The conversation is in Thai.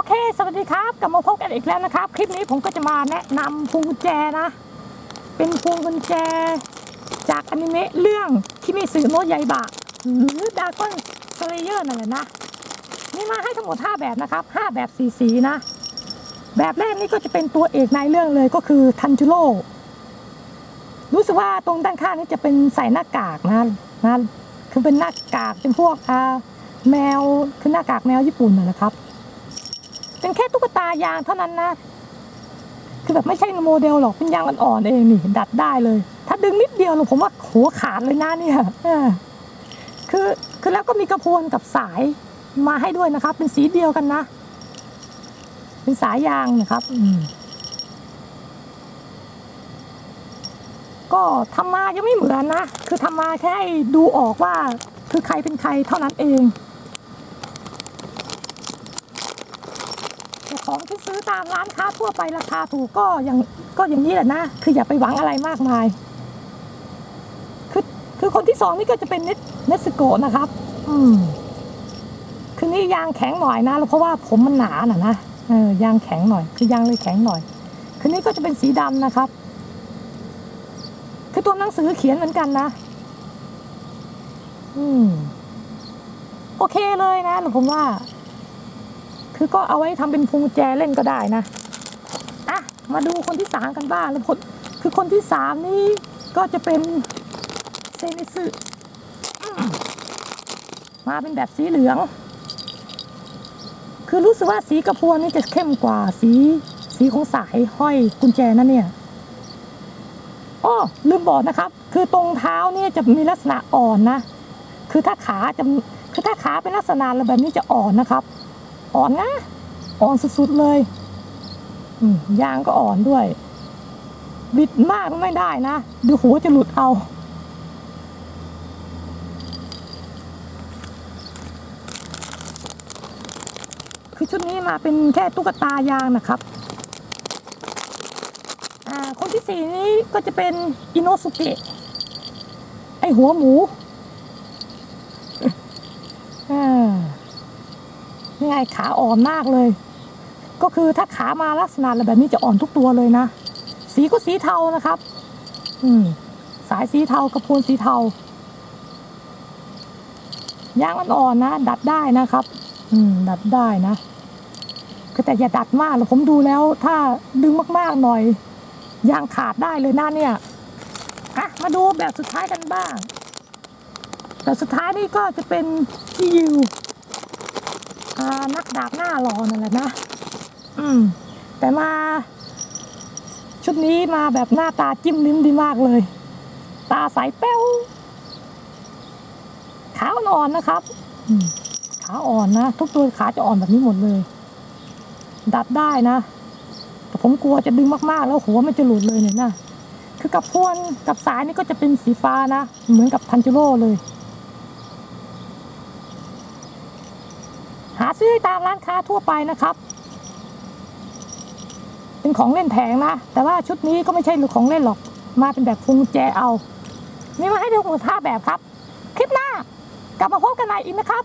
อเค สวัสดีครับกลับมาพบกันอีกแล้วนะครับ คลิปนี้ผมก็จะมาแนะนำพวงกุญแจนะ เป็นพวงกุญแจ จากอนิเมะเรื่องคิมิสึโนะยายบะหรือดากอนสเลเยอร์นั่นแหละนะ นี่มาให้ทั้งหมด 5 แบบนะครับ 5 แบบสีสีนะ แบบแรกนี่ก็จะเป็นตัวเอกในเรื่องเลยก็คือทันจูโร่รู้สึกว่าตรงด้านข้างนี่จะเป็นใส่หน้ากากนะนะคือเป็นหน้ากากเป็นพวกอาแมวคือหน้ากากแมวญี่ปุ่นน่ะนะครับ เป็นแค่ตุ๊กตายางเท่านั้นนะ คือแบบไม่ใช่โมเดลหรอกเป็นยางอ่อนๆเองนี่ดัดได้เลย ถ้าดึงนิดเดียวเราผมว่าหัวขาดเลยนะเนี่ยคือคือแล้วก็มีกระพวนกับสายมาให้ด้วยนะครับ เป็นสีเดียวกันนะ เป็นสายยางนะครับก็ทำมายังไม่เหมือนนะ คือทำมาแค่ดูออกว่า คือใครเป็นใครเท่านั้นเอง แต่ ของที่ซื้อตามร้านค้าทั่วไปราคาถูกก็อย่างก็อย่างนี้แหละนะ คืออย่าไปหวังอะไรมากมาย คือคือคนที่สองนี่ก็จะเป็นเนสเนสโกะนะครับ อืมคือนี่ยางแข็งหน่อยนะเพราะว่าผมมันหนาน่ะนะเออยางแข็งหน่อย คือยางเลยแข็งหน่อย คือนี่ก็จะเป็นสีดำนะครับ คือตัวหนังสือเขียนเหมือนกันนะ อืม โอเคเลยนะผมว่า คือก็เอาไว้ทำเป็นพวงแจเล่นก็ได้นะอะมาดูคนที่สามกันบ้างแล้วคนคือคนที่สามนี่ก็จะเป็นเซนิสึมาเป็นแบบสีเหลือง คือรู้สึกว่าสีกระพวนนี่จะเข้มกว่าสีสีของสายห้อยกุญแจนั่นเนี่ยอ้อลืมบอกนะครับ คือตรงเท้านี่จะมีลักษณะอ่อนนะ คือถ้าขาจะคือถ้าขาเป็นลักษณะแบบนี้จะอ่อนนะครับ อ่อนนะอ่อนสุดๆเลยยางก็อ่อนด้วย บิดมากไม่ได้นะเดูหัวจะหลุดเอาคือชุดนี้มาเป็นแค่ตุ๊กตายางนะครับคนที่สี่นี้ก็จะเป็นอินโนสุเกะไอหัวหมู อ่า นี่ไง ขาอ่อนมากเลย ก็คือถ้าขามาลักษณะแบบนี้จะอ่อนทุกตัวเลยนะ สีก็สีเทานะครับ อืม สายสีเทากระพวนสีเทายางอ่อนๆนะ ดัดได้นะครับ อืม ดัดได้นะคือแต่อย่าดัดมากเลยผมดูแล้ว ถ้าดึงมากๆหน่อยยางขาดได้เลยนะเนี่ยอะมาดูแบบสุดท้ายกันบ้างแบบสุดท้ายนี่ก็จะเป็นที่ยิว นักดาบหน้าหล่อนั่นแหละนะ อืม แต่มา ชุดนี้มาแบบหน้าตาจิ้มลิ้มดีมากเลย ตาใสแป้วขาอ่อนนะครับอืมขาอ่อนนะ ทุกตัวขาจะอ่อนแบบนี้หมดเลย ดัดได้นะ แต่ผมกลัวจะดึงมากๆ แล้วหัวมันจะหลุดเลยเนี่ยนะ คือกับพวนกับสายนี่ก็จะเป็นสีฟ้านะ เหมือนกับทันจิโร่เลย หา ซื้อตามร้านค้าทั่วไปนะครับ เป็นของเล่นแผงนะ แต่ว่าชุดนี้ก็ไม่ใช่ของเล่นหรอก มาเป็นแบบพุงแจเอา นี่มาให้ดูหมดท่าแบบครับ คลิปหน้ากลับมาพบกันใหม่อีกนะครับ